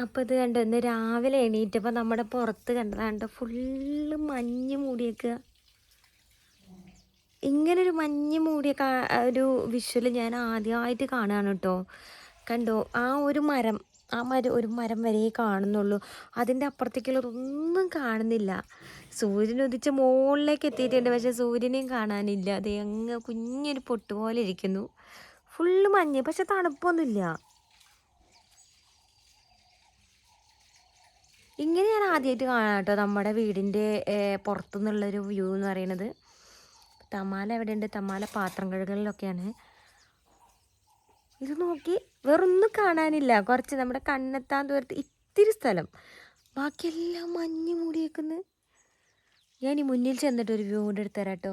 അപ്പോൾ ഇത് കണ്ടോ ഇന്ന് രാവിലെ എണീറ്റപ്പോൾ നമ്മുടെ പുറത്ത് കണ്ടതാണ്ട് ഫുള്ള് മഞ്ഞ് മൂടിയേക്കുക ഇങ്ങനൊരു മഞ്ഞ് മൂടിയ ഒരു വിഷ്വൽ ഞാൻ ആദ്യമായിട്ട് കാണുകയാണ് കേട്ടോ. കണ്ടോ ആ ഒരു മരം ആ മരം ഒരു മരം വരെ കാണുന്നുള്ളൂ. അതിന്റെ അപ്പുറത്തേക്കുള്ളതൊന്നും കാണുന്നില്ല. സൂര്യൻ ഉദിച്ച മുകളിലേക്ക് എത്തിയിട്ടുണ്ട് പക്ഷേ സൂര്യനെയും കാണാനില്ല. അത് അങ്ങ് കുഞ്ഞൊരു പൊട്ട് പോലെ ഇരിക്കുന്നു. ഫുള്ള് മഞ്ഞ് പക്ഷെ തണുപ്പൊന്നുമില്ല. ഇങ്ങനെ ഞാൻ ആദ്യമായിട്ട് കാണാം കേട്ടോ നമ്മുടെ വീടിന്റെ പുറത്തുനിന്നുള്ളൊരു വ്യൂ എന്ന് പറയുന്നത്. തമാല എവിടെയുണ്ട്? തമാല പാത്രം കഴുകലിലൊക്കെയാണ്. ഇത് നോക്കി വെറൊന്നും കാണാനില്ല. കുറച്ച് നമ്മുടെ കണ്ണെത്താൻ ദൂരത്ത് ഇത്തിരി സ്ഥലം. ബാക്കിയെല്ലാം മഞ്ഞ് മൂടിയേക്കുന്നു ഞാൻ ഈ മുന്നിൽ ചെന്നിട്ട് ഒരു വ്യൂ എടുത്തു തരാം കേട്ടോ.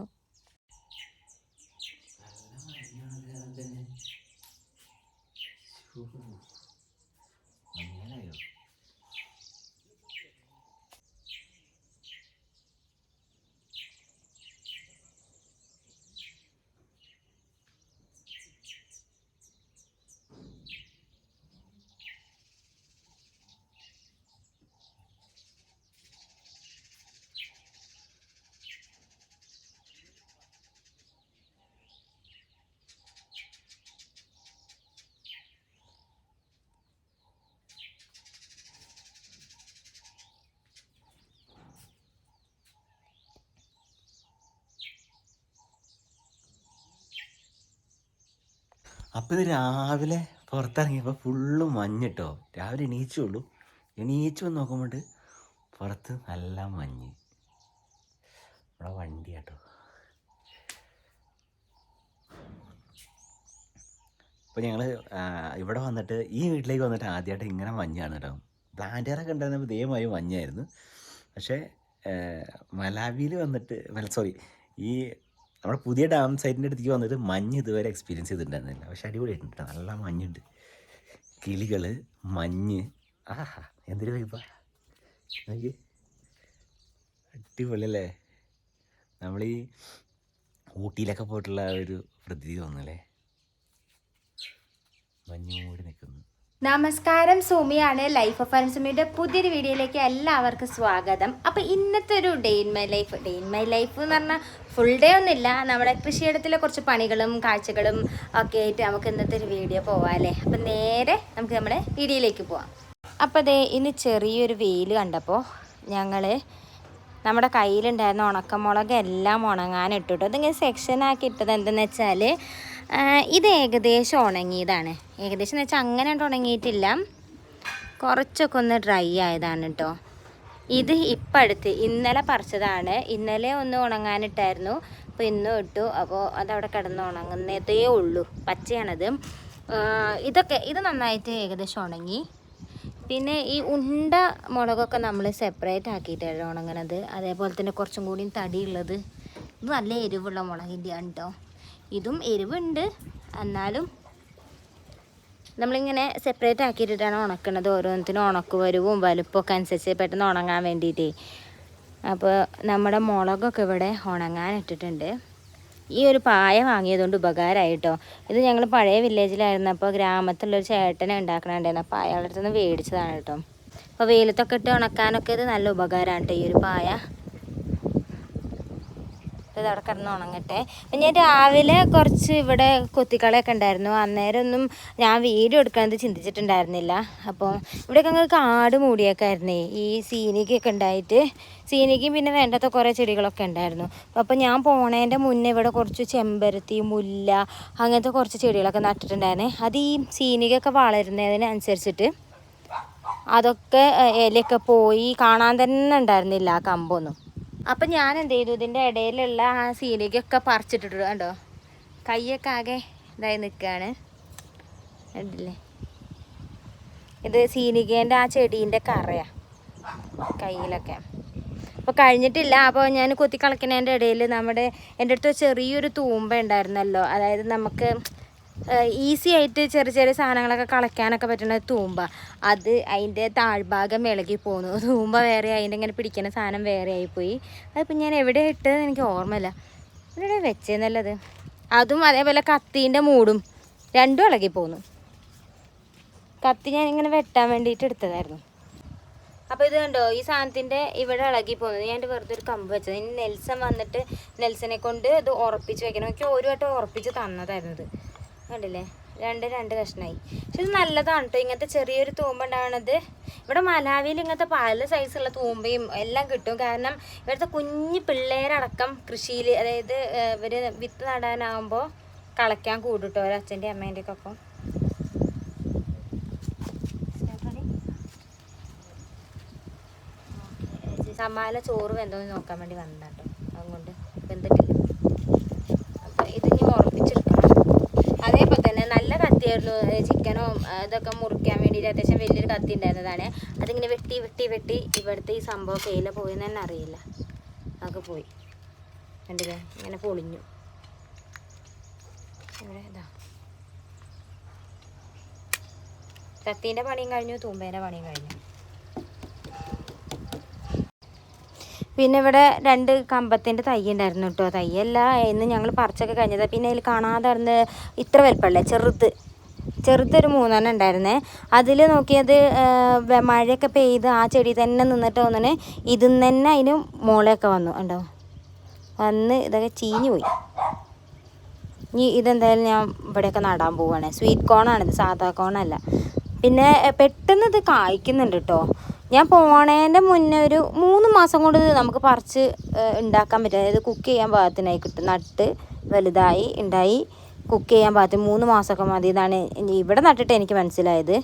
അപ്പം ഇത് രാവിലെ പുറത്തിറങ്ങിയപ്പോൾ ഫുള്ള് മഞ്ഞിട്ടോ. രാവിലെ എണീച്ചുള്ളൂ എണീച്ചു വന്ന് നോക്കുമ്പോണ്ട് പുറത്ത് നല്ല മഞ്ഞ്. നമ്മളെ വണ്ടി കേട്ടോ അപ്പോൾ ഞങ്ങൾ ഇവിടെ വന്നിട്ട് ഈ വീട്ടിലേക്ക് വന്നിട്ട് ആദ്യമായിട്ട് ഇങ്ങനെ മഞ്ഞാണ് കേട്ടോ. പ്ലാന്ററൊക്കെ ഉണ്ടായിരുന്നപ്പോൾ ഇതേമാതിരി മഞ്ഞായിരുന്നു. പക്ഷേ മലാവിയിൽ വന്നിട്ട് സോറി ഈ നമ്മുടെ പുതിയ ഡാം സൈറ്റിന്റെ അടുത്തേക്ക് വന്നിട്ട് മഞ്ഞ് ഇതുവരെ എക്സ്പീരിയൻസ് ചെയ്തിട്ടുണ്ടായിരുന്നില്ല. പക്ഷെ അടിപൊളിയായിട്ടുണ്ട് കേട്ടോ. നല്ല മഞ്ഞുണ്ട്. കിളികൾ മഞ്ഞ്. ആഹാ എന്തൊരു വൈബാ നോക്കി അടിപൊളിയല്ലേ? നമ്മൾ ഈ ഊട്ടിയിലൊക്കെ പോയിട്ടുള്ള ഒരു പ്രതീതി തോന്നല്ലേ മഞ്ഞ് മൂടി നിൽക്കുന്നു. നമസ്കാരം സുമിയാണ്. ലൈഫ് ഓഫ് അൻസുമിയുടെ പുതിയൊരു വീഡിയോയിലേക്ക് എല്ലാവർക്കും സ്വാഗതം. അപ്പോൾ ഇന്നത്തെ ഒരു day in my life day in my life എന്ന് പറഞ്ഞാൽ ഫുൾ ഡേ ഒന്നുമില്ല. നമ്മുടെ കൃഷിയിടത്തിലെ കുറച്ച് പണികളും കാഴ്ചകളും ഒക്കെ ആയിട്ട് നമുക്ക് ഇന്നത്തെ ഒരു വീഡിയോ പോവാം അല്ലേ? അപ്പം നേരെ നമുക്ക് നമ്മുടെ വീഡിയോയിലേക്ക് പോവാം. അപ്പോൾ ദേ ഇന്ന് ചെറിയൊരു വെയിൽ കണ്ടപ്പോൾ ഞങ്ങൾ നമ്മുടെ കയ്യിലുണ്ടായിരുന്ന ഉണക്കമുളക് എല്ലാം ഉണങ്ങാൻ ഇട്ടിട്ടു അതിങ്ങനെ സെക്ഷനാക്കി ഇട്ടത് എന്തെന്ന് വെച്ചാൽ ഇത് ഏകദേശം ഉണങ്ങിയതാണ്. ഏകദേശം എന്ന് വെച്ചാൽ അങ്ങനെ ഉണങ്ങിയിട്ടില്ല. കുറച്ചൊക്കെ ഒന്ന് ഡ്രൈ ആയതാണ് കേട്ടോ ഇത് ഇപ്പം അടുത്ത് ഇന്നലെ പറിച്ചതാണ്. ഇന്നലെ ഒന്ന് ഉണങ്ങാനിട്ടായിരുന്നു. അപ്പോൾ ഇന്നും ഇട്ടു. അപ്പോൾ അതവിടെ കിടന്ന് ഉണങ്ങുന്നതേ ഉള്ളൂ. പച്ചയാണത്. ഇതൊക്കെ ഇത് നന്നായിട്ട് ഏകദേശം ഉണങ്ങി. പിന്നെ ഈ ഉണ്ട മുളകൊക്കെ നമ്മൾ സെപ്പറേറ്റ് ആക്കിയിട്ടാണ് ഉണങ്ങണത്. അതേപോലെ തന്നെ കുറച്ചും കൂടി തടിയുള്ളത് ഇത് നല്ല എരിവുള്ള മുളകിന്റെയാണ് കേട്ടോ ഇതും എരിവുണ്ട്. എന്നാലും നമ്മളിങ്ങനെ സെപ്പറേറ്റ് ആക്കിയിട്ടിട്ടാണ് ഉണക്കുന്നത് ഓരോന്നിനും ഉണക്ക് വരുവും വലുപ്പമൊക്കെ അനുസരിച്ച് പെട്ടെന്ന് ഉണങ്ങാൻ വേണ്ടിയിട്ടേ. അപ്പോൾ നമ്മുടെ മുളകൊക്കെ ഇവിടെ ഉണങ്ങാൻ ഇട്ടിട്ടുണ്ട്. ഈ ഒരു പായ വാങ്ങിയതുകൊണ്ട് ഉപകാരമായിട്ടോ ഇത് ഞങ്ങൾ പഴയ വില്ലേജിലായിരുന്നു അപ്പോൾ ഗ്രാമത്തിലുള്ളൊരു ചേട്ടനെ ഉണ്ടാക്കണുണ്ടായിരുന്നു. അപ്പോൾ അയാളുടെ അടുത്ത് നിന്ന് മേടിച്ചതാണ് കേട്ടോ അപ്പോൾ വെയിലത്തൊക്കെ ഇട്ട് ഉണക്കാനൊക്കെ ഇത് നല്ല ഉപകാരമാണ് കേട്ടോ ഈ ഒരു പായ. ഇത് അവിടെ കിടന്ന് ഉണങ്ങട്ടെ അപ്പം ഞാൻ രാവിലെ കുറച്ച് ഇവിടെ കൊത്തിക്കളയൊക്കെ ഉണ്ടായിരുന്നു. അന്നേരം ഒന്നും ഞാൻ വീഡിയോ എടുക്കാൻ ചിന്തിച്ചിട്ടുണ്ടായിരുന്നില്ല. അപ്പോൾ ഇവിടെയൊക്കെ അങ്ങ് കാട് മൂടിയേക്കായിരുന്നേ ഈ സീനിക്കൊക്കെ ഉണ്ടായിട്ട് സീനിക്കും പിന്നെ വേണ്ടാത്ത കുറേ ചെടികളൊക്കെ ഉണ്ടായിരുന്നു. അപ്പോൾ ഞാൻ പോണേന്റെ മുന്നേ ഇവിടെ കുറച്ച് ചെമ്പരത്തി മുല്ല അങ്ങനത്തെ കുറച്ച് ചെടികളൊക്കെ നട്ടിട്ടുണ്ടായിരുന്നേ. അത് ഈ സീനികൊക്കെ വളരുന്നതിനനുസരിച്ചിട്ട് അതൊക്കെ ഇലയൊക്കെ പോയി കാണാൻ തന്നെ ഉണ്ടായിരുന്നില്ല ആ കമ്പൊന്നും. അപ്പം ഞാൻ എന്ത് ചെയ്തു ഇതിന്റെ ഇടയിലുള്ള ആ സീലേക്കൊക്കെ പറിച്ചിട്ടിട്ടു. കണ്ടോ? കൈയൊക്കെ ആകെ ഇതായി നിൽക്കുകയാണ് കണ്ടില്ലേ? ഇത് സീനികേന്റെ ആ ചെടീന്റെ കറയാ. കയ്യിലൊക്കെ. അപ്പോൾ കഴിഞ്ഞിട്ടില്ല. അപ്പോൾ ഞാൻ കൊത്തി കളക്കണതിന്റെ ഇടയിൽ നമ്മുടെ എന്റെ അടുത്ത് ചെറിയൊരു തൂമ്പ ഉണ്ടായിരുന്നല്ലോ. അതായത് നമുക്ക് ഈസി ആയിട്ട് ചെറിയ ചെറിയ സാധനങ്ങളൊക്കെ കളയ്ക്കാനൊക്കെ പറ്റുന്ന തൂമ്പ. അത് അതിന്റെ താഴ്ഭാഗം ഇളകി പോന്നു. തൂമ്പ വേറെ അതിന്റെ ഇങ്ങനെ പിടിക്കുന്ന സാധനം വേറെ ആയിപ്പോയി അതിപ്പോൾ ഞാൻ എവിടെ ഇട്ടതെന്ന് എനിക്ക് ഓർമ്മയില്ല. ഇവിടെ വെച്ചേന്നല്ലത്? അതും അതേപോലെ കത്തീന്റെ മൂടും രണ്ടും ഇളകി പോന്നു. കത്തി ഞാൻ ഇങ്ങനെ വെട്ടാൻ വേണ്ടിയിട്ട് എടുത്തതായിരുന്നു. അപ്പോൾ ഇത് കണ്ടോ? ഈ സാധനത്തിന്റെ ഇവിടെ ഇളകി പോകുന്നത് ഞാൻ വെറുതെ ഒരു കമ്പ് വെച്ചത്. ഇനി നെൽസൺ വന്നിട്ട് നെൽസനെ കൊണ്ട് ഇത് ഉറപ്പിച്ച് വെക്കണം. ഒരു വട്ടം ഉറപ്പിച്ച് തന്നതായിരുന്നു കണ്ടില്ലേ? രണ്ട് രണ്ട് കഷ്ണമായി പക്ഷെ ഇത് നല്ലതാണ് കേട്ടോ ഇങ്ങനത്തെ ചെറിയൊരു തൂമ്പ ഉണ്ടാവണത്. ഇവിടെ മലാവിയിൽ ഇങ്ങനത്തെ പല സൈസുള്ള തൂമ്പയും എല്ലാം കിട്ടും. കാരണം ഇവിടുത്തെ കുഞ്ഞു പിള്ളേരടക്കം കൃഷിയിൽ അതായത് ഇവർ വിത്ത് നടാനാകുമ്പോൾ കളയ്ക്കാൻ കൂടുട്ടോ ഒരച്ഛന്റെയും അമ്മേന്റെയൊക്കെ ഒപ്പം. സമാല ചോറ് വെന്തോന്ന് നോക്കാൻ വേണ്ടി വന്നതാട്ടോ അതുകൊണ്ട് വെന്തിട്ടില്ല. അപ്പം ഇതിനി ഇനി ഉറപ്പിച്ചിട്ട് നല്ല കത്തിയായിരുന്നു ചിക്കനോ ഇതൊക്കെ മുറിക്കാൻ വേണ്ടിയിട്ട് അത്യാവശ്യം വലിയൊരു കത്തി ഉണ്ടായിരുന്നതാണ്. അതിങ്ങനെ വെട്ടി വെട്ടി വെട്ടി ഇവിടുത്തെ ഈ സംഭവം കയ്യിലെ പോയെന്ന് തന്നെ അറിയില്ല. അതൊക്കെ പോയി. കണ്ടില്ലേ ഇങ്ങനെ പൊളിഞ്ഞു. ഇവിടെ ഇതാ. കത്തീന്റെ പണിയും കഴിഞ്ഞു തൂമ്പേന്റെ പണിയും കഴിഞ്ഞു. പിന്നെ ഇവിടെ രണ്ട് കമ്പത്തിന്റെ തൈ ഉണ്ടായിരുന്നു കേട്ടോ. തൈയല്ല എന്ന് ഞങ്ങൾ പറിച്ചൊക്കെ കഴിഞ്ഞത്. പിന്നെ അതിൽ കാണാതെ ഇത്ര വലുപ്പമല്ലേ ചെറുത്. ചെറുതൊരു മൂന്നെണ്ണം ഉണ്ടായിരുന്നേ. അതിൽ നോക്കിയത് മഴയൊക്കെ പെയ്ത് ആ ചെടി തന്നെ നിന്നിട്ട് വന്നിട്ട് ഇതിൽ തന്നെ അതിന് മുളയൊക്കെ വന്നു ഉണ്ടോ വന്ന് ഇതൊക്കെ ചീഞ്ഞു പോയി. ഇനി ഇതെന്തായാലും ഞാൻ ഇവിടെയൊക്കെ നടാൻ പോവുകയാണ് സ്വീറ്റ് കോണാണിത് സാധാ കോണല്ല പിന്നെ പെട്ടെന്ന് ഇത് കായ്ക്കുന്നുണ്ട് കേട്ടോ ഞാൻ പോണേന്റെ മുന്നേ ഒരു മൂന്ന് മാസം കൊണ്ട് നമുക്ക് പറിച്ച് ഉണ്ടാക്കാൻ പറ്റും. അതായത് കുക്ക് ചെയ്യാൻ പാകത്തിനായി കിട്ടും. നട്ട് വലുതായി ഉണ്ടായി. കുക്ക് ചെയ്യാൻ പാകത്തിന് മൂന്ന് മാസമൊക്കെ മതി എന്നാണ് ഇവിടെ നട്ടിട്ട് എനിക്ക് മനസ്സിലായത്.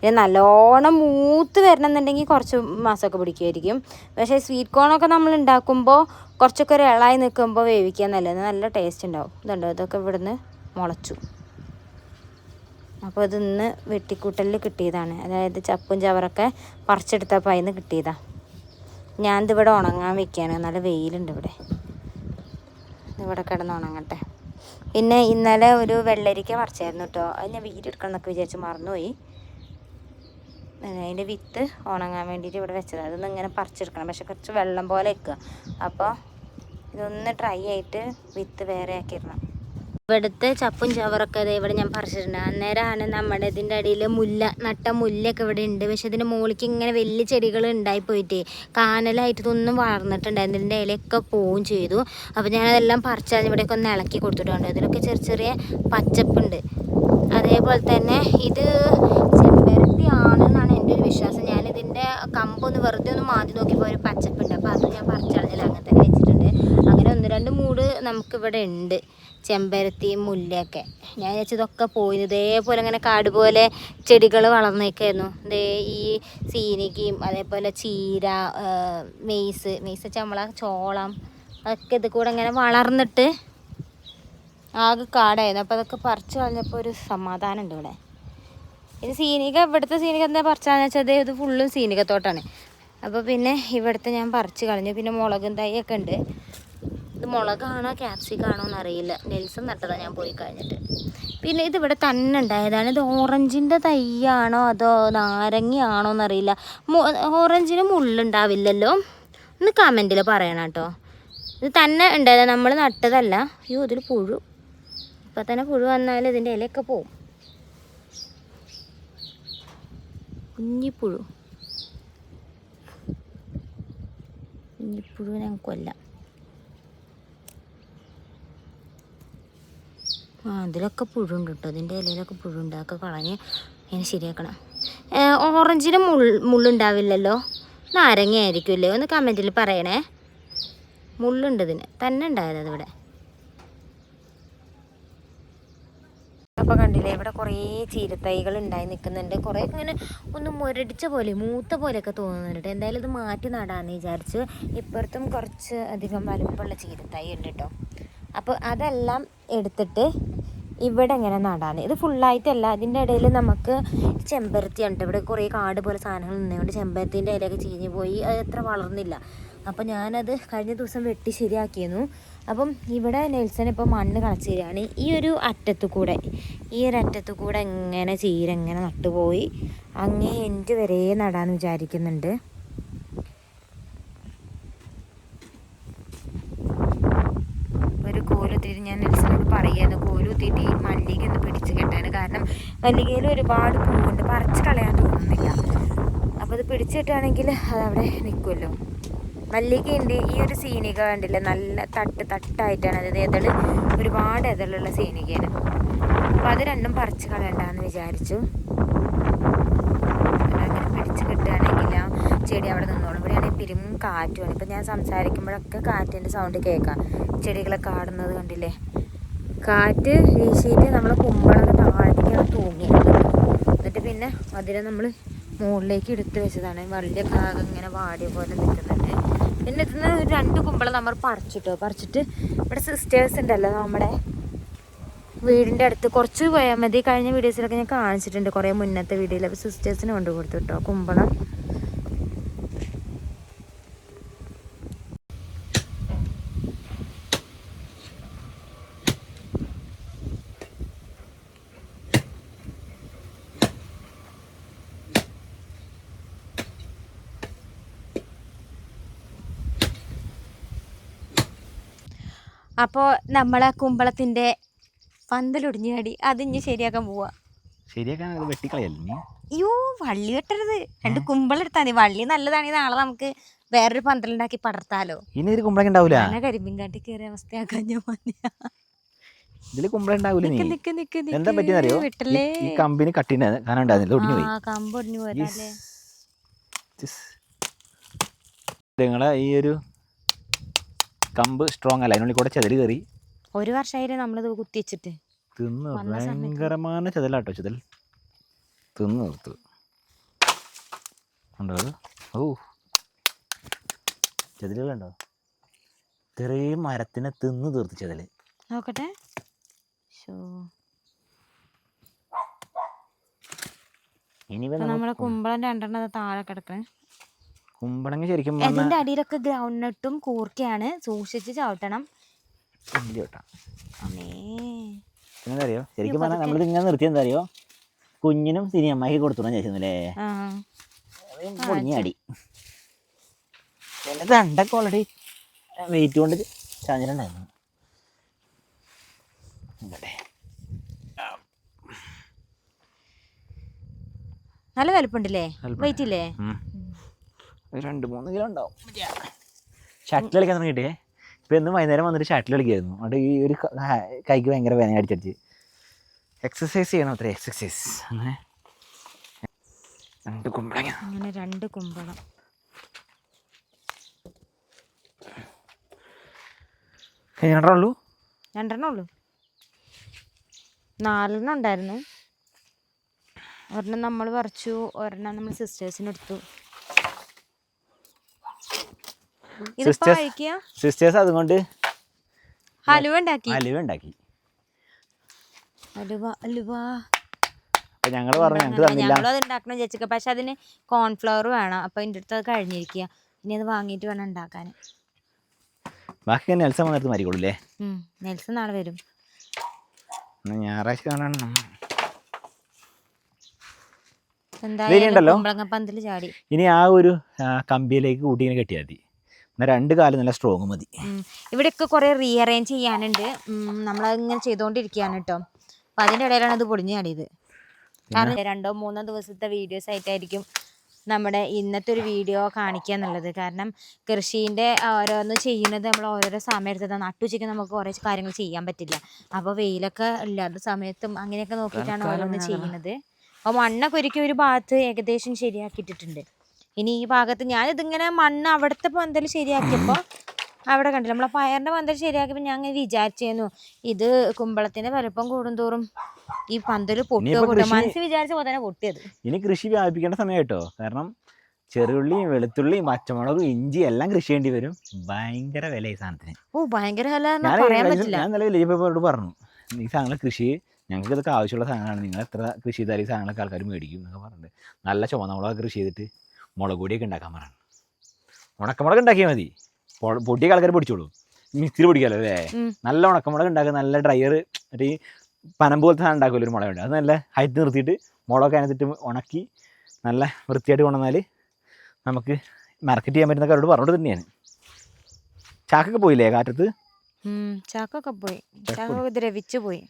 പിന്നെ നല്ലോണം മൂത്ത് വരണം എന്നുണ്ടെങ്കിൽ കുറച്ച് മാസമൊക്കെ പിടിക്കുമായിരിക്കും. പക്ഷേ സ്വീറ്റ് കോണൊക്കെ നമ്മൾ ഉണ്ടാക്കുമ്പോൾ കുറച്ചൊക്കെ ഒരു ഇളായി നിൽക്കുമ്പോൾ വേവിക്കാൻ നല്ലത്. നല്ല ടേസ്റ്റ് ഉണ്ടാവും. ഇതുണ്ടോ? ഇതൊക്കെ ഇവിടുന്ന് മുളച്ചു. അപ്പോൾ ഇത് ഇന്ന് വെട്ടിക്കൂട്ടലിൽ കിട്ടിയതാണ്. അതായത് ചപ്പും ചവറൊക്കെ പറിച്ചെടുത്തപ്പോൾ അതിന് കിട്ടിയതാണ് ഞാനിതിവിടെ ഉണങ്ങാൻ വെക്കുകയാണ്. നല്ല വെയിലുണ്ട് ഇവിടെ. ഇവിടെ കിടന്ന് ഉണങ്ങട്ടെ. പിന്നെ ഇന്നലെ ഒരു വെള്ളരിക്ക പറിച്ചായിരുന്നു കേട്ടോ അത് ഞാൻ വീട് എടുക്കണം എന്നൊക്കെ വിചാരിച്ച് മറന്നുപോയി. അതിന്റെ വിത്ത് ഉണങ്ങാൻ വേണ്ടിയിട്ട് ഇവിടെ വെച്ചത് അതൊന്ന് ഇങ്ങനെ പറിച്ചെടുക്കണം. പക്ഷെ കുറച്ച് വെള്ളം പോലെ വെക്കുക. അപ്പോൾ ഇതൊന്ന് ഡ്രൈ ആയിട്ട് വിത്ത് വേറെ ആക്കിയിടണം ഇവിടുത്തെ ചപ്പും ചവറൊക്കെ ദേ ഇവിടെ ഞാൻ പറിച്ചിട്ടുണ്ട്. അന്നേരമാണ് നമ്മുടെ ഇതിന്റെ അടിയിൽ മുല്ല നട്ട മുല്ലയൊക്കെ ഇവിടെ ഉണ്ട്. പക്ഷെ ഇതിന്റെ മുകളിലേക്ക് ഇങ്ങനെ വലിയ ചെടികൾ ഉണ്ടായി പോയിട്ട് കാനലായിട്ട് ഇതൊന്നും വളർന്നിട്ടുണ്ടായിരുന്നു ഇതിന്റെ ഇലയൊക്കെ പോവും ചെയ്തു. അപ്പോൾ ഞാനതെല്ലാം പറിച്ചാൽ ഇവിടെയൊക്കെ ഒന്ന് ഇളക്കി കൊടുത്തിട്ടുണ്ട് ഇതിലൊക്കെ ചെറിയ ചെറിയ പച്ചപ്പുണ്ട്. അതേപോലെ തന്നെ ഇത് ചെമ്പരത്തി ആണെന്നാണ് എന്റെ ഒരു വിശ്വാസം. ഞാനിതിന്റെ കമ്പൊന്ന് വെറുതെ ഒന്ന് മാറ്റി നോക്കിയപ്പോൾ ഒരു പച്ചപ്പുണ്ട്. അപ്പോൾ അത് ഞാൻ പറിച്ചളഞ്ഞില്ല അങ്ങനെ തന്നെ വെച്ചിട്ടുണ്ട് അങ്ങനെ ഒന്ന് രണ്ട് മൂട് നമുക്കിവിടെ ഉണ്ട്. ചെമ്പരത്തി മുല്ലയൊക്കെ. ഞാൻ വെച്ചതൊക്കെ പോയി ഇതേപോലെ ഇങ്ങനെ കാട് പോലെ ചെടികൾ വളർന്നേക്കായിരുന്നു. ഇതേ ഈ സീനിക്കയും അതേപോലെ ചീര മെയ്സ് മെയ്സ് വെച്ചാൽ നമ്മളെ ചോളം അതൊക്കെ ഇത് കൂടെ ഇങ്ങനെ വളർന്നിട്ട് ആകെ കാടായിരുന്നു. അപ്പോൾ അതൊക്കെ പറിച്ച് കളഞ്ഞപ്പോൾ ഒരു സമാധാനം ഉണ്ട് ഇവിടെ. ഇത് സീനിക ഇവിടുത്തെ സീനിക എന്താ പറിച്ചാന്ന് വെച്ചാൽ ഇത് ഫുള്ളും സീനികത്തോട്ടാണ്. അപ്പോൾ പിന്നെ ഇവിടുത്തെ ഞാൻ പറിച്ച് കളഞ്ഞു. പിന്നെ മുളകും തൈയൊക്കെ ഉണ്ട്. ഇത് മുളകാണോ ക്യാപ്സിക്കാണോ എന്നറിയില്ല. നെൽസൺ നട്ടതാണ് ഞാൻ പോയി കഴിഞ്ഞിട്ട്. പിന്നെ ഇത് ഇവിടെ തന്നെ ഉണ്ടായതാണ്. ഇത് ഓറഞ്ചിന്റെ തൈയാണോ അതോ നാരങ്ങയാണോ എന്നറിയില്ല. ഓറഞ്ചിന് മുള്ളുണ്ടാവില്ലല്ലോ. ഒന്ന് കമന്റിൽ പറയണം കേട്ടോ. ഇത് തന്നെ ഉണ്ടായത്. നമ്മൾ നട്ടതല്ല. അയ്യോ ഇതിൽ പുഴു. ഇപ്പം തന്നെ പുഴു വന്നാൽ ഇതിന്റെ ഇലയൊക്കെ പോവും. കുഞ്ഞിപ്പുഴു. കുഞ്ഞിപ്പുഴു ഞാൻ കൊല്ലാം. അതിലൊക്കെ പുഴുണ്ട് കേട്ടോ അതിന്റെ ഇലയിലൊക്കെ പുഴുണ്ട് അതൊക്കെ കളഞ്ഞ് ഇങ്ങനെ ശരിയാക്കണം. ഓറഞ്ചിന് മുൾ മുള്ളുണ്ടാവില്ലല്ലോ? നാരങ്ങ ആയിരിക്കുമല്ലേ ഒന്ന് കമന്റിൽ പറയണേ. മുള്ളുണ്ട് ഇതിന്. തന്നെ ഉണ്ടായത് അതിവിടെ. അപ്പോൾ കണ്ടില്ലേ ഇവിടെ കുറേ ചീരത്തൈകൾ ഉണ്ടായി നിൽക്കുന്നുണ്ട്. കുറേ ഇങ്ങനെ ഒന്ന് മുരടിച്ച പോലെ മൂത്ത പോലെയൊക്കെ തോന്നുന്നുണ്ട് എന്തായാലും ഇത് മാറ്റി നടാമെന്ന് വിചാരിച്ചു ഇപ്പുറത്തും കുറച്ച് അധികം വലുപ്പമുള്ള ചീരത്തൈ ഉണ്ട് കേട്ടോ. അപ്പോൾ അതെല്ലാം എടുത്തിട്ട് ഇവിടെ ഇങ്ങനെ നടാൻ ഇത് ഫുള്ളായിട്ടല്ല അതിന്റെ ഇടയിൽ നമുക്ക് ചെമ്പരത്തി ഉണ്ട് ഇവിടെ കുറേ കാട് പോലെ സാധനങ്ങൾ നിന്നുകൊണ്ട് ചെമ്പരത്തിന്റെ ഇലയൊക്കെ ചീഞ്ഞ് പോയി അത് എത്ര വളർന്നില്ല. അപ്പോൾ ഞാനത് കഴിഞ്ഞ ദിവസം വെട്ടി ശരിയാക്കിയിരുന്നു. അപ്പം ഇവിടെ നെൽസൺ ഇപ്പോൾ മണ്ണ് കളച്ച് തരികയാണ്. ഈ ഒരു അറ്റത്തു കൂടെ ഈ ഒരു അറ്റത്തു കൂടെ എങ്ങനെ ചീര എങ്ങനെ നട്ടുപോയി. അങ്ങേ എന്റെ വരെ നടാന്ന് വിചാരിക്കുന്നുണ്ട്. ഒരു കോലുത്തിയിട്ട് ഞാൻ നെൽസനോട് കോലുത്തിട്ട് ഈ മല്ലിക ഒന്ന് പിടിച്ച് കെട്ടാൻ കാരണം മല്ലികയിൽ ഒരുപാട് പൂവുണ്ട്. പറിച്ച് കളയാൻ തോന്നുന്നില്ല. അപ്പോൾ അത് പിടിച്ച് കിട്ടുകയാണെങ്കിൽ അതവിടെ നിൽക്കുമല്ലോ മല്ലികയുണ്ട് ഈ ഒരു സീനിക കണ്ടില്ല? നല്ല തട്ട് തട്ടായിട്ടാണ്. അതായത് എതൾ ഒരുപാട് എതളുള്ള സീനികയാണ്. അപ്പോൾ അത് രണ്ടും പറിച്ച് കളയണ്ടെന്ന് വിചാരിച്ചു അങ്ങനെ പിടിച്ച് കിട്ടുകയാണെങ്കിൽ ആ ചെടി അവിടെ നിന്നോളും. ഇവിടെയാണെങ്കിൽ പിരിമും കാറ്റുമാണ്. ഇപ്പം ഞാൻ സംസാരിക്കുമ്പോഴൊക്കെ കാറ്റിന്റെ സൗണ്ട് കേൾക്കാം. ചെടികളൊക്കെ ആടുന്നത് കണ്ടില്ലേ? കാറ്റ് വീശിയിട്ട് നമ്മൾ കുമ്പളം താഴത്തേക്കാണ് തൂങ്ങിയത് എന്നിട്ട് പിന്നെ അതിനെ നമ്മൾ മുകളിലേക്ക് എടുത്ത് വെച്ചതാണ്. വലിയ ഭാഗം ഇങ്ങനെ വാടിയ പോലെ നിൽക്കുന്നുണ്ട്. പിന്നെ ഇതിന് രണ്ട് കുമ്പളം നമ്മൾ പറിച്ചിട്ടോ. പറിച്ചിട്ട് ഇവിടെ സിസ്റ്റേഴ്സ് ഉണ്ടല്ലോ നമ്മുടെ വീടിന്റെ അടുത്ത്. കുറച്ച് പോയാൽ മതി. കഴിഞ്ഞ വീഡിയോസിലൊക്കെ ഞാൻ കാണിച്ചിട്ടുണ്ട്. കുറേ മുന്നത്തെ വീഡിയോയിൽ അപ്പോൾ സിസ്റ്റേഴ്സിന് കൊണ്ടു കൊടുത്തു കേട്ടോ കുമ്പളം. അപ്പോൾ നമ്മളെ കുമ്പളത്തിന്റെ പന്തലൊടിഞ്ഞു ചാടി അതിഞ്ഞ് ശരിയാക്കാൻ പോവാ. ശരിയാക്കാൻ അത് വെട്ടിക്കളയല്ലേ അയ്യോ വള്ളി കെട്ടരുത്. രണ്ട് കുമ്പളെടുത്താൽ മതി. വള്ളി നല്ലതാണെങ്കിൽ നാളെ നമുക്ക് വേറൊരു പന്തലുണ്ടാക്കി പടർത്താലോ. ഇനി ഇതിൽ കുമ്പളങ്ങ ഉണ്ടാവൂല കരിമ്പിൻ കാട്ടി കയറിയ അവസ്ഥയാക്കാൻ ഞാൻ മതിയാ. ഇതിൽ കുമ്പള നീ? എന്താ പറ്റിയെന്നറിയോ? ഈ- കമ്പിന് കട്ടിന് കാരണം ഉണ്ടായിരുന്നില്ല ഒടിഞ്ഞു പോയി. നിങ്ങളെ ഈ ഒരു കമ്പ് സ്ട്രോങ് അല്ല. അതിനുള്ളിൽ കൂടെ ചതിൽ കയറി ഒരു വർഷമായില്ലേ നമ്മളിത് കുത്തിവെച്ചിട്ട്. തിന്ന് വന്ന സമയത്ത്. ചതിൽ ചെതലാട്ടോ ചെതൽ. തിന്ന് നിർത്ത്. ഉണ്ടോ അത്? ഓ. ചെതലുകളുണ്ടോ ഇത്രയും മരത്തിനെ തിന്ന് തീർത്ത് ചെതൽ. നോക്കട്ടെ. ഇനി ഇപ്പൊ നമ്മളെ കുമ്പളം രണ്ടെണ്ണം അത് താഴെ കിടക്കണേ. കുമ്പളങ്ങ ശരിക്കും അതിന്റെ അടിയിലൊക്കെ ഗ്രൗണ്ട് നട്ടും കൂർക്കയാണ് സൂക്ഷിച്ച് ചവിട്ടണം. പിന്നെ അറിയോ ശരിക്കും പറഞ്ഞാൽ നമ്മളിത് ഇങ്ങനെ നിർത്തിയത് എന്താ അറിയോ കുഞ്ഞിനും സിനിയമ്മാക്കി കൊടുത്തോളാം ചേച്ചിന്നല്ലേ പൊടിഞ്ഞ അടി. എന്റെ ദണ്ടൊക്കെ ഓൾറെഡി വെയിറ്റ് കൊണ്ട് ചാഞ്ഞിട്ടുണ്ടായിരുന്നു. നല്ല വലുപ്പുണ്ടല്ലേ. വെയിറ്റ് ഇല്ലേ? രണ്ട് മൂന്ന് കിലോ ഉണ്ടാവും. ഷട്ടിൽ കളിക്കാൻ തുടങ്ങിയിട്ടേ ഇപ്പം എന്നും വൈകുന്നേരം വന്നിട്ട് ഷട്ടിൽ കളിക്കായിരുന്നു. അതുകൊണ്ട് ഈ ഒരു കൈക്ക് ഭയങ്കര വേദന അടിച്ചടിച്ച്. എക്സസൈസ് ചെയ്യണം അത്ര എക്സസൈസ് അങ്ങനെ. രണ്ട് കുമ്പളങ്ങ അങ്ങനെ രണ്ട് കുമ്പളം. രണ്ടെണ്ണം ഉള്ളൂ? രണ്ടെണ്ണം ഉള്ളൂ. നാലെണ്ണം ഉണ്ടായിരുന്നു. ഒരെണ്ണം നമ്മൾ പറിച്ചു ഒരെണ്ണം നമ്മൾ സിസ്റ്റേഴ്സിന് എടുത്തു ഇതിപ്പോ Sisters- കഴിക്കുക സിസ്റ്റേഴ്സ് അതുകൊണ്ട് ഹലുവ ഉണ്ടാക്കി. ഹലുവ ഉണ്ടാക്കി. ഹലുവ ഹലുവ. അപ്പം ഞങ്ങൾ പറഞ്ഞു ഞങ്ങൾക്ക് തന്നില്ല. ഞങ്ങളും അത് ഉണ്ടാക്കണം വിചാരിച്ചേക്ക പക്ഷെ അതിന് കോൺഫ്ലവർ വേണം. അപ്പൊ എന്റെ അടുത്ത് അത് കഴിഞ്ഞിരിക്കുക ഇനി അത് വാങ്ങിയിട്ട് വേണം ഉണ്ടാക്കാൻ ബാക്കി നെൽസൺ വന്നിട്ട് മരിക്കോളൂല്ലേ നെൽസൺ നാളെ വരും. ഞായറാഴ്ച ചാടി. ഇനി ആ ഒരു കമ്പിയിലേക്ക് കൂട്ടി ഇങ്ങനെ കെട്ടിയാൽ മതി. എന്നാൽ രണ്ട് കാലം നല്ല സ്ട്രോങ് മതി. ഇവിടെയൊക്കെ കുറേ റീഅറേഞ്ച് ചെയ്യാനുണ്ട്. നമ്മൾ ഇങ്ങനെ ചെയ്തുകൊണ്ടിരിക്കുകയാണ് കേട്ടോ അപ്പം അതിന്റെ ഇടയിലാണ് അത് പൊടിഞ്ഞ് ചാടിയത്. കാരണം രണ്ടോ മൂന്നോ ദിവസത്തെ വീഡിയോസ് ആയിട്ടായിരിക്കും നമ്മുടെ ഇന്നത്തെ ഒരു വീഡിയോ കാണിക്കുക എന്നുള്ളത്. കാരണം കൃഷീന്റെ ഓരോന്ന് ചെയ്യുന്നത് നമ്മൾ ഓരോരോ സമയത്ത് എടുത്തത് നട്ടുച്ചയ്ക്ക് നമുക്ക് കുറേ കാര്യങ്ങൾ ചെയ്യാൻ പറ്റില്ല. അപ്പോൾ വെയിലൊക്കെ ഇല്ലാത്ത സമയത്തും അങ്ങനെയൊക്കെ നോക്കിയിട്ടാണ് ഓരോന്ന് ചെയ്യുന്നത്. അപ്പോൾ മണ്ണൊക്കെ ഒരിക്കലും ഒരു ഭാഗത്ത് ഏകദേശം ശരിയാക്കിയിട്ടിട്ടുണ്ട്. ഇനി ഈ ഭാഗത്ത് ഞാനിതിങ്ങനെ മണ്ണ് അവിടുത്തെ പന്തൽ ശരിയാക്കിയപ്പോൾ അവിടെ കണ്ടില്ല? നമ്മളെ പയറിന്റെ പന്തൽ ശരിയാക്കിയപ്പോൾ ഞാൻ അങ്ങനെ വിചാരിച്ചേന്നു ഇത് കുമ്പളത്തിന്റെ വലുപ്പം കൂടുന്തോറും ഈ പന്തൽ പൊട്ടുക ഇനിയിപ്പോ പൊട്ടുക കൃഷി- മനസ്സ് വിചാരിച്ച പോലെ തന്നെ പൊട്ടിയത്. ഇനി കൃഷി വ്യാപിക്കേണ്ട സമയം കേട്ടോ. കാരണം ചെറുള്ളിയും വെളുത്തുള്ളിയും പച്ചമുളകും ഇഞ്ചി എല്ലാം കൃഷി ചെയ്യേണ്ടി വരും. ഭയങ്കര വില ഈ സാധനത്തിന്. ഓ ഭയങ്കര വില ഞാൻ നല്ല വില പേപ്പറോട് പറഞ്ഞു ഈ സാധനങ്ങൾ കൃഷി ഞങ്ങൾക്ക് ഇതൊക്കെ ആവശ്യമുള്ള സാധനമാണ് നിങ്ങൾ എത്ര കൃഷി ചെയ്താൽ ഈ സാധനങ്ങളൊക്കെ ആൾക്കാർ മേടിക്കും എന്നൊക്കെ പറഞ്ഞിട്ട് നല്ല ചുവന്നമുളക് കൃഷി ചെയ്തിട്ട് മുളക് പൊടിയൊക്കെ ഉണ്ടാക്കാൻ പറയണം. ഉണക്കമുളക് ഉണ്ടാക്കിയാൽ മതി. പൊടിയൊക്കെ ആൾക്കാർ പൊടിച്ചോളൂ. മിക്സിയിൽ പൊടിക്കാമല്ലോ അല്ലേ. നല്ല ഉണക്കമുളക് ഉണ്ടാക്കുക നല്ല ഡ്രയർ മറ്റേ പനം പോലത്തെ സാധനം ഉണ്ടാക്കുമല്ലോ ഒരു മുളകുണ്ട് അത് നല്ല ഹൈറ്റ് നിർത്തിയിട്ട് മുളക് അതിനകത്തിട്ട് ഉണക്കി നല്ല വൃത്തിയായിട്ട് കൊണ്ടുവന്നാൽ നമുക്ക് മാർക്കറ്റ് ചെയ്യാൻ പറ്റുന്ന അവരോട് പറഞ്ഞോട് തന്നെയാണ്. ചാക്കൊക്കെ പോയില്ലേ കാറ്റത്ത്? ചാക്കൊക്കെ പോയി. ചാക്കൊക്കെ ദ്രവിച്ചു പോയി.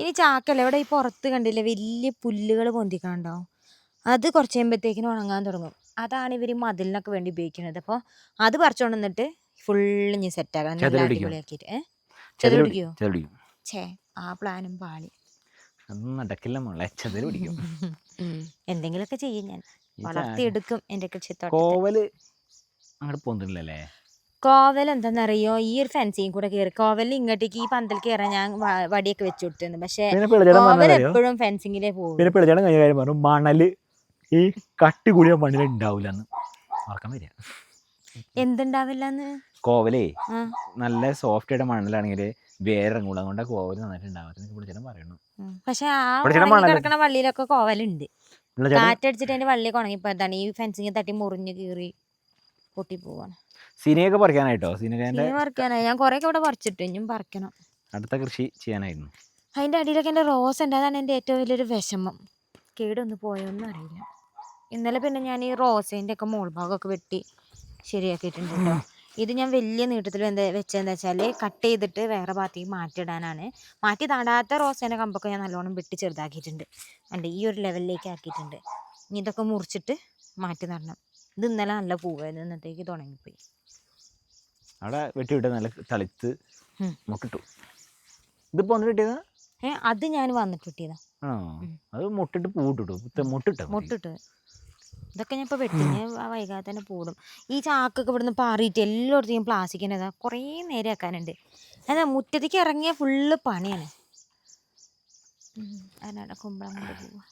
ഇനി ചാക്കല്ല? ഇവിടെ ഈ പുറത്ത് കണ്ടില്ലേ വലിയ പുല്ലുകൾ പൊന്തിക്കണുണ്ടോ അത് കുറച്ച് കഴിയുമ്പോഴത്തേക്കിനും ഉണങ്ങാൻ തുടങ്ങും. അതാണ് ഇവർ മതിലിനൊക്കെ വേണ്ടി ഉപയോഗിക്കുന്നത്. അപ്പോൾ അത് പറിച്ചുകൊണ്ട് വന്നിട്ട് ഫുള്ള് ഇനി സെറ്റാക്കണം നല്ല. അടിപൊളിയാക്കിയിട്ട്. ഏഹ് ചെതൽ ഛേ ആ പ്ലാനും പാളി. നടക്കില്ല മോളെ ചെതൽ പിടിക്കും. എന്തെങ്കിലുമൊക്കെ ചെയ്യും ഞാൻ. വളർത്തിയെടുക്കും എന്റെ കൃഷിത്തോട്ടം കോവൽ അങ്ങോട്ട് പോന്നില്ലല്ലേ കോവൽ എന്താണെന്നറിയോ ഈ ഒരു ഫെൻസിങ് കൂടെ കയറി കോവലിൽ ഇങ്ങോട്ടേക്ക് ഈ പന്തൽ കയറാൻ ഞാൻ വടിയൊക്കെ വെച്ചു കൊടുത്തിരുന്നു. പക്ഷെ കോവൽ എപ്പോഴും ഫെൻസിങ്ങിലേ പോകും മണൽ. ഈ കട്ടി കൂടിയ മണ്ണിൽ ഉണ്ടാവില്ല എന്ന് ഓർക്കാൻ വരിക എന്തുണ്ടാവില്ല കോവലേ നല്ല സോഫ്റ്റ് ആയിട്ട് മണ്ണിലാണെങ്കിൽ വേരിറങ്ങൂല. അതുകൊണ്ട് കോവൽ നന്നായിട്ട് ഉണ്ടാവാത്ത പിള്ളേച്ചേട്ടൻ പറയണു ഉം. പക്ഷെ ആ ഇവിടെ. കിടക്കണ വള്ളിയിലൊക്കെ കോവലുണ്ട്. കാറ്റടിച്ചിട്ട് അതിന്റെ വള്ളിയൊക്കെ ഉണങ്ങിപ്പോ എന്താണ് ഈ ഫെൻസിങ് തട്ടി മുറിഞ്ഞ് കീറി പൊട്ടി പോവാണ്. സിനിയൊക്കെ പറിക്കാനായിട്ടോ? ഇനി പറിക്കാനായി. ഞാൻ കുറേയൊക്കെ ഇവിടെ പറിച്ചിട്ട്. ഇനിയും പറിക്കണം. അടുത്ത കൃഷി ചെയ്യാനായിരുന്നു. അതിന്റെ അടിയിലൊക്കെ എന്റെ റോസ് ഉണ്ട്. അതാണ് എന്റെ ഏറ്റവും വലിയൊരു വിഷമം. കേടൊന്ന് പോയോന്നും അറിയില്ല. ഇന്നലെ പിന്നെ ഞാൻ ഈ റോസേന്റെ ഒക്കെ മോൾ ഭാഗമൊക്കെ വെട്ടി ശരിയാക്കിയിട്ടുണ്ട് കേട്ടോ ഇത് ഞാൻ വലിയ നീട്ടത്തിൽ എന്താ വെച്ചതെന്താ വെച്ചാൽ കട്ട് ചെയ്തിട്ട് വേറെ ഭാഗത്തേക്ക് മാറ്റിയിടാനാണ്. മാറ്റി നടാത്ത റോസേന്റെ കമ്പൊക്കെ ഞാൻ നല്ലോണം വെട്ടി ചെറുതാക്കിയിട്ടുണ്ട്. അല്ല ഈ ഒരു ലെവലിലേക്ക് ആക്കിയിട്ടുണ്ട്. ഇനി ഇതൊക്കെ മുറിച്ചിട്ട് മാറ്റി നടണം. ഇത് ഇന്നലെ നല്ല പൂവായിരുന്നു. ഇന്നത്തേക്ക് തുടങ്ങിപ്പോയി. അവിടെ വെട്ടിവിട്ട് നല്ല തളിത്ത് മുക്കിട്ടു ഇതിപ്പോ വന്നിട്ട് കിട്ടിയതാ? ഏ അത് ഞാൻ വന്നിട്ട് കിട്ടിയതാ. ആണോ? അത് മുട്ടിട്ട് പൂട്ടിട്ടു മുട്ടിട്ട് മുട്ടിട്ട്. ഇതൊക്കെ ഞാൻ ഇപ്പോൾ വെട്ടിഞ്ഞ് വൈകാതെ തന്നെ പൂടും. ഈ ചാക്കൊക്കെ ഇവിടുന്ന് പാറിയിട്ട് എല്ലായിടത്തും പ്ലാസ്റ്റിക്കിന്റെ ഇതാ കുറേ നേരം ആക്കാനുണ്ട് അതാ മുറ്റത്തേക്ക് ഇറങ്ങിയ ഫുള്ള് പണിയാണ്. അതിനാണ് കുമ്പളം കൊണ്ട് പോവുക